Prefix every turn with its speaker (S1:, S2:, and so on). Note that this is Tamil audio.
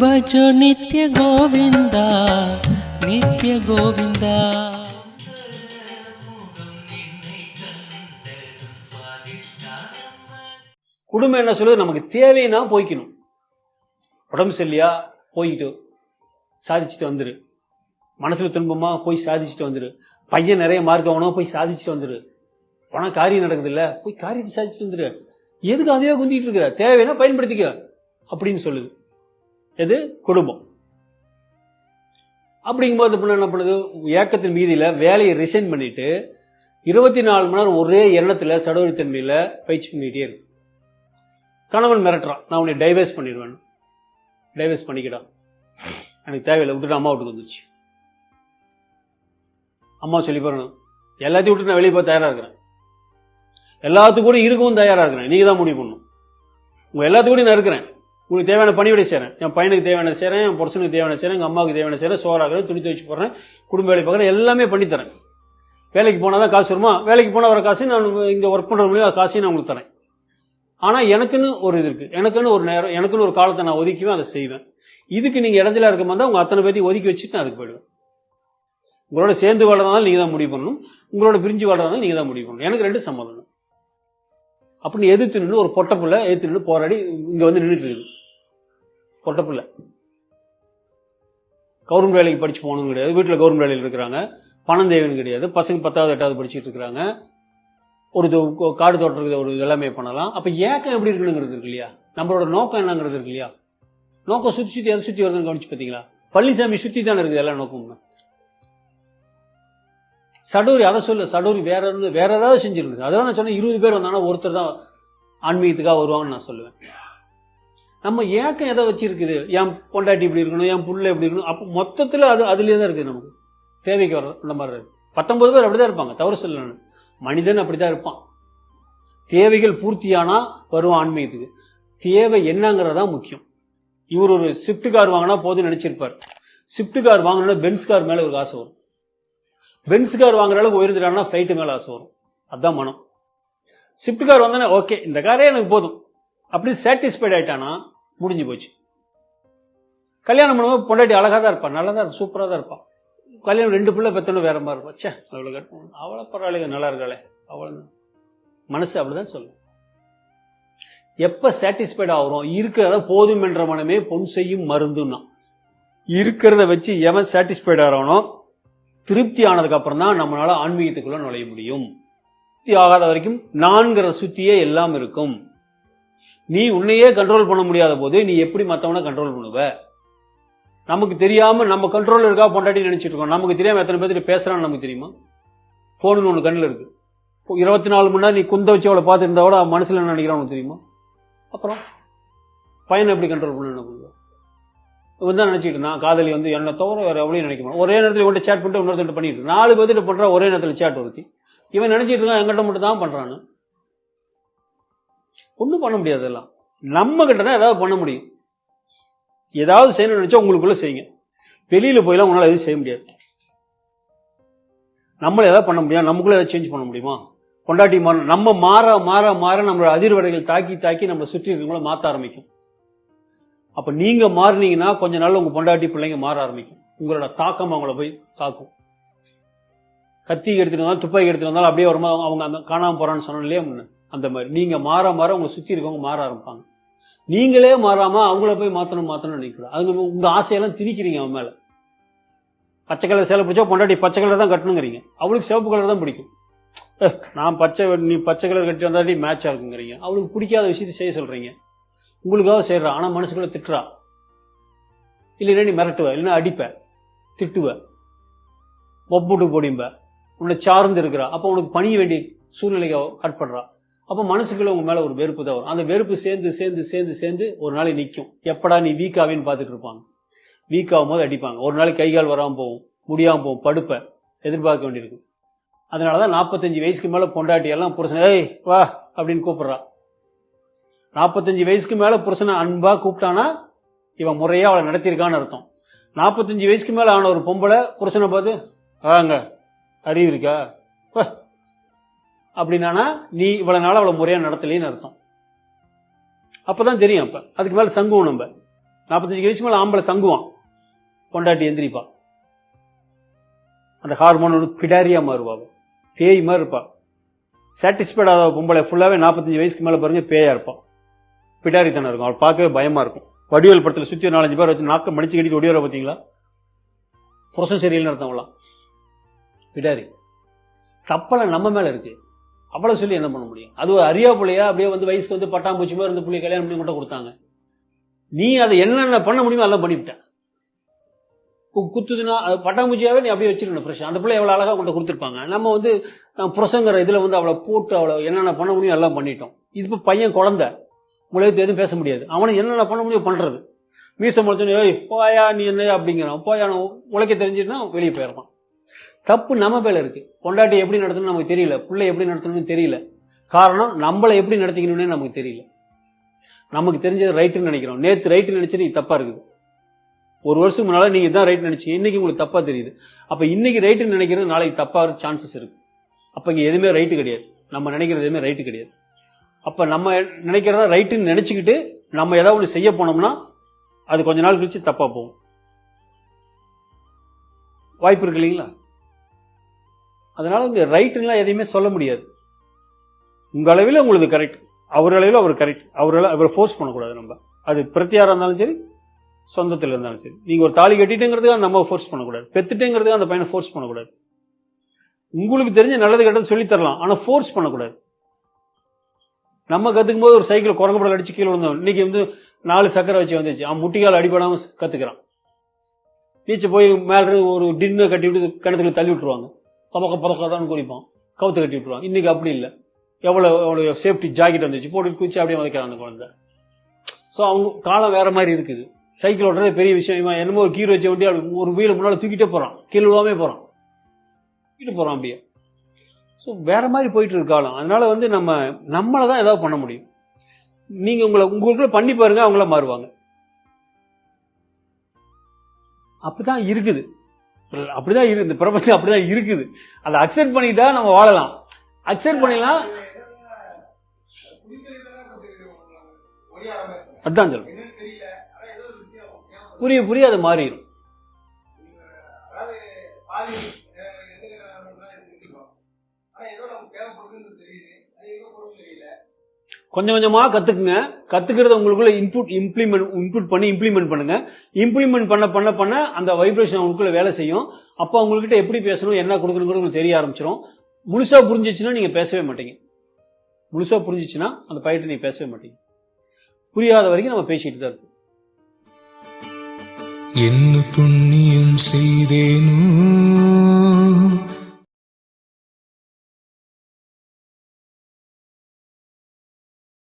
S1: भजो नित्य गोविन्दा नित्य गोविन्दा
S2: குடும்பம் என்ன சொல்லுது நமக்கு தேவைன்னா போய்க்கணும் உடம்பு சரியில்லையா? போய்கிட்டு சாதிச்சுட்டு வந்துரு. மனசுல துன்பமா? போய் சாதிச்சுட்டு வந்துரு. பையன் நிறைய மார்க் ஆகணும் போய் சாதிச்சுட்டு வந்துரு. பணம் காரியம் நடக்குது இல்ல போய் காரியத்தை சாதிச்சுட்டு வந்துரு. எதுக்கு அதையே குந்திக்கிட்டு இருக்க? தேவைன்னா பயன்படுத்திக்க அப்படின்னு சொல்லுது. எது? குடும்பம். அப்படிங்கும்போது பொண்ணு என்ன பண்ணுது? ஏக்கத்தின் மீதியில் வேலையை ரிசைன் பண்ணிட்டு இருபத்தி நாலு மணி நேரம் ஒரே எண்ணத்தில் சடவரித்தன்மையில பயிற்சி பண்ணிகிட்டே இருக்கு. கணவன் மிரட்டுறான். நான் உன்னை டைவர்ஸ் பண்ணிடுவேன். டைவர்ஸ் பண்ணிக்கிட்டான். எனக்கு தேவையில்லை. விட்டுட்டு அம்மா வீட்டுக்கு வந்துச்சு அம்மா சொல்லி பாருங்க. எல்லாத்தையும் விட்டு நான் வெளியே போக தயாராக இருக்கிறேன். எல்லாத்துக்கும் கூட இருக்கவும் தயாராக இருக்கிறேன். நீங்கள் தான் முடிவு பண்ணணும். உங்கள் எல்லாத்துக்கும் நான் இருக்கிறேன். உங்களுக்கு தேவையான பணிவிடை செய்கிறேன் என் பையனுக்கு தேவையான செய்கிறேன் என் புருஷனுக்கு தேவையான செய்கிறேன் எங்கள் அம்மாவுக்கு தேவையான செய்கிறேன் சோறாக துணி துவைச்சு போடுறேன் குடும்ப வேலை பார்க்குறேன் எல்லாமே பண்ணித்தரேன் வேலைக்கு போனால் தான் காசு வருமா? வேலைக்கு போனால் வர காசு நான் இங்கே ஒர்க் பண்ணுற முடியும் காசையும் நான் உங்களுக்கு தரேன். ஆனால் எனக்குன்னு ஒரு இது இருக்குது எனக்குன்னு ஒரு நேரம் எனக்குன்னு ஒரு காலத்தை நான் ஒதுக்கிவேன் அதை செய்வேன். இதுக்கு நீங்கள் இடத்துல இருக்க மாதிரி உங்கள் அத்தனை பேர்த்தையும் ஒதுக்கி வச்சுட்டு நான் அதுக்கு போயிடுவேன். உங்களோட சேர்ந்து வாழ்றதுனால நீங்கள் தான் முடிவு பண்ணணும். உங்களோட பிரிஞ்சு வாழ்றதுனால நீங்கள் தான் முடிவு பண்ணணும். எனக்கு ரெண்டு சம்மதம். அப்படின்னு எதிர்த்து நின்று ஒரு பொட்டப்புள்ள எதிர்த்து நின்று போராடி இங்கே வந்து நின்றுட்டு இருக்குது. பொட்டப்புள்ள கவர்மெண்ட் வேலைக்கு படிச்சு போகணும் கிடையாது. வீட்டில் கவர்மெண்ட் வேலையில் இருக்கிறாங்க. பணம் தேவைன்னு கிடையாது. பசங்க பத்தாவது எட்டாவது படிச்சுட்டு இருக்கிறாங்க. ஒரு காடு தோட்டம் ஒரு எல்லாமே பண்ணலாம். அப்ப ஏக்கம் எப்படி இருக்குங்கிறது இருக்கு இல்லையா? நம்மளோட நோக்கம் என்னங்கிறது இருக்கு இல்லையா? நோக்கம் சுத்தி சுத்தி எதை சுத்தி வருதுன்னு கவனிச்சு பார்த்தீங்களா? பழனிசாமி சுத்தி தானே இருக்குது எல்லா நோக்கமும். சடூரி அதை சொல்ல சடூரி வேற இருந்து வேற ஏதாவது செஞ்சிருந்தது அதான் நான் சொன்னேன் இருபது பேர் வந்தாங்கன்னா ஒருத்தர் தான் ஆன்மீகத்துக்காக வருவாங்கன்னு நான் சொல்லுவேன். நம்ம ஏக்கம் எதை வச்சிருக்குது? என் பொண்டாட்டி இப்படி இருக்கணும் என் புள்ள இப்படி இருக்கணும் அப்போ மொத்தத்தில் அது அதுலேயே தான் இருக்குது நமக்கு. தேவைக்கு வர அந்த மாதிரி இருக்கு பத்தொன்பது பேர் அப்படிதான் இருப்பாங்க தவறு சொல்ல மனிதன் அப்படிதான் இருப்பான். தேவைகள் பூர்த்தியானா வரும் ஆன்மீகத்துக்கு. தேவை என்னங்கிறது தான் முக்கியம். இவர் ஒரு ஸ்விஃப்ட் கார் வாங்கினா போதும் நினைச்சிருப்பார். ஸ்விஃப்ட் கார் வாங்கினா பென்ஸ் கார் மேலே ஒரு ஆசை வரும். பென்ஸ் கார் வாங்குற அளவுக்கு உயர்ந்துட்டாங்கன்னா ஃபிளைட்டு மேலே ஆசை வரும். அதுதான் மனம். ஸ்விஃப்ட் கார் வந்தோன்னே ஓகே இந்த காரே எனக்கு போதும். அப்படி சாட்டிஸ்ஃபைட் ஆயிட்டானா முடிஞ்சு போச்சு. கல்யாணம் பண்ணும்போது பொண்டாட்டி அழகாக தான் இருப்பான் நல்லா தான் சூப்பராக தான் இருப்பான் கல்யாணம் ரெண்டு பிள்ளை பெற்றனும் வேற மாதிரி இருப்பான் ச்சே அவ்வளோ கட்டணும் அவ்வளோ பரவாயில்லைங்க நல்லா இருக்காளே. அவ்வளோ மனசு அப்படிதான் சொல்லும். எப்போ சாட்டிஸ்ஃபைட் ஆகுறோம்? இருக்கிறத போதும் என்ற மனமே பொன் செய்யும் மருந்துன்னா. இருக்கிறத வச்சு எவன் சாட்டிஸ்ஃபைட் ஆகிறானோ திருப்தி ஆனதுக்கு அப்புறம் தான் நம்மளால ஆன்மீகத்துக்குள்ள நுழைய முடியும். திருப்தி ஆகாத வரைக்கும் நான்கிற சுத்தியே எல்லாம் இருக்கும். நீ உன்னையே கண்ட்ரோல் பண்ண முடியாத போது நீ எப்படி மற்றவனை கண்ட்ரோல் பண்ணுவ? நமக்கு தெரியாம நம்ம கண்ட்ரோல் இருக்கா பொண்டாட்டி நினைச்சிட்டு இருக்கோம். நமக்கு தெரியாம எத்தனை பேர்த்து பேசுறான்னு நமக்கு தெரியுமா? போன் ஒன்று கண்ணில் இருக்கு. இருபத்தி நாலு மணி நேரம் நீ குந்த வச்சு அவளை பார்த்துருந்தா கூட அவன் மனசுல என்ன நினைக்கிறான் தெரியுமா? அப்புறம் பையனை எப்படி கண்ட்ரோல் பண்ண என்ன வந்து இவன் தான் நினச்சிட்டு நான் காதலி வந்து என்ன தவிர வேறு எவ்வளோ நினைக்க மாட்டேன். ஒரே நேரத்தில் இவன்ட்ட சேட் பண்ணிட்டு இன்னொருத்தர் பண்ணிட்டு நாலு பேர்த்துட்டு பண்ணுற ஒரே நேரத்தில் சேட் ஒருத்தி. இவன் நினைச்சிட்டு இருக்கான் எங்கிட்ட மட்டும் தான் பண்ணுறான்னு ஒன்றும் பண்ண முடியாது அதெல்லாம் நம்ம கிட்ட தான் ஏதாவது பண்ண முடியும். ஏதாவது செய்யணும்னு நினச்சா உங்களுக்குள்ள செய்யுங்க. வெளியில் போயெல்லாம் உங்களால் எதுவும் செய்ய முடியாது. நம்மள ஏதாவது பண்ண முடியும்? நமக்குள்ள ஏதாவது சேஞ்ச் பண்ண முடியுமா? கொண்டாட்டி மாற நம்ம மாற மாற மாற நம்மளோட அதிர்வடைகள் தாக்கி தாக்கி நம்மளை சுற்றி இருக்கவங்கள மாற்ற ஆரம்பிக்கும். அப்ப நீங்க மாறுனீங்கன்னா கொஞ்ச நாள் உங்க பொண்டாட்டி பிள்ளைங்க மாற ஆரம்பிக்கும். உங்களோட தாக்கம் அவங்கள போய் தாக்கும். கத்தி எடுத்துட்டு வந்தாலும் துப்பாக்கி எடுத்துட்டு வந்தாலும் அப்படியே வருமா அவங்க அந்த காணாமல் போறான்னு சொன்னோம் அந்த மாதிரி. நீங்க மாற மாற உங்களை சுத்தி இருக்கவங்க மாற ஆரம்பிப்பாங்க. நீங்களே மாறாம அவங்கள போய் மாத்தணும் மாத்தணும்னு நினைக்கிறோம் அதுங்க உங்க ஆசையெல்லாம் திணிக்கிறீங்க அவன் மேல. பச்சை கலர் சேலை பிடிச்சா பொண்டாட்டி பச்சை கலர் தான் கட்டணுங்கிறீங்க. அவளுக்கு சிவப்பு கலர் தான் பிடிக்கும். நான் பச்சை நீ பச்சை கலர் கட்டி வந்தாட்டி மேட்சா இருக்குங்கிறீங்க. அவளுக்கு பிடிக்காத விஷயத்தை செய்ய சொல்றீங்க. உங்களுக்காக செய்யறா ஆனா மனசுக்குள்ள திட்டுறா. இல்லைன்னா நீ மிரட்டுவ. இல்லைன்னா அடிப்ப. திட்டுவ. ஒப்புட்டு போடிம்ப. உன்னை சார்ந்து இருக்கிறா. அப்போ உனக்கு பணிய வேண்டிய சூழ்நிலைக்கு ஆட்படுறா. அப்போ மனசுக்குள்ள உங்க மேல ஒரு வெறுப்பு தான் வரும். அந்த வெறுப்பு சேர்ந்து சேர்ந்து சேர்ந்து சேர்ந்து ஒரு நாளை நிற்கும் எப்படா நீ வீக்காவின்னு பார்த்துட்டு இருப்பாங்க. வீக் ஆகும் போது அடிப்பாங்க. ஒரு நாளைக்கு கை கால் வராமல் போகும். முடியாமல் போகும். படுப்ப. எதிர்பார்க்க வேண்டியிருக்கும் அதனால தான் நாற்பத்தஞ்சு வயசுக்கு மேலே பொண்டாட்டி எல்லாம் புருஷன் ஏய் வா அப்படின்னு கூப்பிட்றா. நாற்பத்தஞ்சு வயசுக்கு மேலே புருஷனை அன்பாக கூப்பிட்டானா இவன் முறையாக அவளை நடத்தியிருக்கான்னு அர்த்தம். நாற்பத்தஞ்சு வயசுக்கு மேலே ஆன ஒரு பொம்பளை புருஷனை பார்த்து வாங்க அறிவு இருக்கா? வா. அப்படின்னானா நீ இவ்வளோ நாள் அவளை முறையாக நடத்தலைன்னு அர்த்தம். அப்போ தான் தெரியும் அப்போ. அதுக்கு மேலே சங்குவோம் நம்ம. நாற்பத்தஞ்சு வயசுக்கு மேலே ஆம்பளை சங்குவான். பொண்டாட்டி எந்திரிப்பா. அந்த ஹார்மோன் வந்து பிடாரியாக மாறுவா பேய் மாதிரி இருப்பாள் சாட்டிஸ்ஃபைட் ஆகாத பொம்பளை ஃபுல்லாகவே நாற்பத்தஞ்சு வயசுக்கு மேலே பாருங்க பேயா இருப்பான் பிடாரித்தனம் இருக்கும். அவள் பார்க்கவே பயமாக இருக்கும். வடிவேல் படத்தில் சுற்றி நாலஞ்சு பேர் வச்சு நாக்க மடிச்சு கட்டிட்டு ஒடியோரை பார்த்தீங்களா புருஷன் சரியில்லைன்னு அர்த்தம்லாம். பிடாரி. தப்பெல்லாம் நம்ம மேலே இருக்கு. அவ்வளோ சொல்லி என்ன பண்ண முடியும்? அது ஒரு அறியா பிள்ளையா அப்படியே வந்து வயசுக்கு வந்து பட்டாம்பூச்சி மாதிரி இருந்த பிள்ளை கல்யாணம் பண்ணி மட்டும் கொடுத்தாங்க. நீ அதை என்னென்ன பண்ண முடியுமோ அதெல்லாம் பண்ணிவிட்ட. கு- குத்துதுன்னா அது பட்டாம்பூச்சியாகவே நீ அப்படியே வச்சிருக்கணும் ஃப்ரெஷ் அந்த பிள்ளை எவ்வளோ அழகாக கொண்டு கொடுத்துருப்பாங்க. நம்ம வந்து நான் புரசங்கிற இதில் வந்து அவளை போட்டு அவளை என்னென்ன பண்ண முடியும் எல்லாம் பண்ணிட்டோம். இது இப்போ பையன் குழந்தை. உலகத்தை எதுவும் பேச முடியாது. அவனுக்கு என்னென்ன பண்ண முடியும் பண்ணுறது மீச முடிச்சோன்னு ஏய் போயா நீ என்ன அப்படிங்கிறான். போயா நான் உழைக்க தெரிஞ்சுன்னா வெளியே போயிடுறான். தப்பு நம்ம பேல இருக்கு. பொண்டாட்டி எப்படி நடத்தணும்னு நமக்கு தெரியல. பிள்ளை எப்படி நடத்தணும்னு தெரியல. காரணம் நம்மளை எப்படி நடத்திக்கணும்னே நமக்கு தெரியல. நமக்கு தெரிஞ்சது ரைட்டுன்னு நினைக்கிறோம். நேற்று ரைட்டு நினைச்சு நீ தப்பா இருக்குது. ஒரு வருஷத்துக்கு முன்னால நீங்க இதான் ரைட் நினைச்சீங்க. இன்னைக்கு உங்களுக்கு தப்பா தெரியுது. அப்ப இன்னைக்கு ரைட்டுன்னு நினைக்கிறது நாளைக்கு தப்பாக சான்சஸ் இருக்கு. அப்ப இங்க எதுவுமே ரைட்டு கிடையாது. நம்ம நினைக்கிறது எதுவுமே ரைட்டு கிடையாது. அப்ப நம்ம நினைக்கிறத ரைட்டுன்னு நினைச்சுக்கிட்டு நம்ம ஏதாவது ஒன்று செய்ய போனோம்னா அது கொஞ்ச நாள் கழிச்சு தப்பா போகும். வாய்ப்பு இருக்கு இல்லைங்களா? அதனால இங்கே ரைட்டுலாம் எதையுமே சொல்ல முடியாது. உங்க அளவில் உங்களுக்கு கரெக்ட் அவர் அளவில் அவர் கரெக்ட் அவரால் அவரை ஃபோர்ஸ் பண்ணக்கூடாது நம்ம. அது பிரத்தியாராக இருந்தாலும் சரி சொந்தத்தில் இருந்தாலும் சரி. நீங்கள் ஒரு தாலி கட்டிட்டுங்கிறதுக்கு நம்ம ஃபோர்ஸ் பண்ணக்கூடாது. பெத்துட்டேங்கிறதுக்கு அந்த பையனை ஃபோர்ஸ் பண்ணக்கூடாது. உங்களுக்கு தெரிஞ்ச நல்லது கெட்டது சொல்லித்தரலாம் ஆனால் ஃபோர்ஸ் பண்ணக்கூடாது. நம்ம கத்துக்கும் போது ஒரு சைக்கிள் குரங்கப்படல் அடிச்சு கீழே விழுந்தோம். இன்னைக்கு வந்து நாலு சக்கரை வச்சு வந்துச்சு. அவன் முட்டிக்கால் அடிபடாம கத்துக்கிறான். நீச்சல் போய் மேல ஒரு டின்னு கட்டி விட்டு கிணத்துல தள்ளி விட்டுருவாங்க. பதக்க பதக்க குறிப்பான். கவுத்து கட்டி விட்டுருவாங்க இன்னைக்கு அப்படி இல்லை. எவ்வளோ எவ்வளோ சேஃப்டி ஜாக்கெட் வந்துச்சு. போட்டு குச்சி அப்படியே வதைக்கிறான் அந்த குழந்தை. ஸோ அவங்க காலம் வேற மாதிரி இருக்குது. சைக்கிள் ஓட்டுறதே பெரிய விஷயமா. என்னமோ ஒரு கீர் வச்ச வண்டி அப்படி ஒரு வீல முன்னால் தூக்கிட்டே போகிறான் கீழே விழாமே போகிறான் தூக்கிட்டு போகிறான் அப்படியே. ஸோ வேற மாதிரி போயிட்டு இருக்காலும் அதனால் அதனால வந்து நம்ம நம்மளை தான் ஏதாவது பண்ண முடியும். நீங்க உங்களை உங்களுக்குள்ள பண்ணி பாருங்க அவங்கள மாறுவாங்க. அப்படிதான் இருக்குது. அப்படிதான் இருக்கு இந்த பிரபஞ்சம் அப்படிதான் இருக்குது. அதை அக்செப்ட் பண்ணிட்டா நம்ம வாழலாம். அக்செப்ட் பண்ணிடலாம். அதான் சொல்றேன். புரிய புரிய அது மாறிடும். கொஞ்சம் கொஞ்சமாக கத்துக்குங்க. கத்துக்கிறத உங்களுக்குள்ள இன்புட் இம்ப்ளிமெண்ட் இன்புட் பண்ணி இம்ப்ளிமெண்ட் பண்ணுங்க. இம்ப்ளிமெண்ட் பண்ண பண்ண பண்ண அந்த வைப்ரேஷன் உங்களுக்குள்ள வேலை செய்யும். அப்போ உங்ககிட்ட எப்படி பேசணும் என்ன கொடுக்கணுங்கிறது உங்களுக்கு தெரிய ஆரம்பிச்சிடும் முழுசாக புரிஞ்சிச்சுன்னா நீங்கள் பேசவே மாட்டீங்க. முழுசாக புரிஞ்சிச்சுன்னா அந்த பயிர்ட்டு நீங்கள் பேசவே மாட்டீங்க. புரியாத வரைக்கும் நம்ம பேசிட்டு தான் இருக்கோம்
S3: என்ன புண்ணியம் செய்தேனோ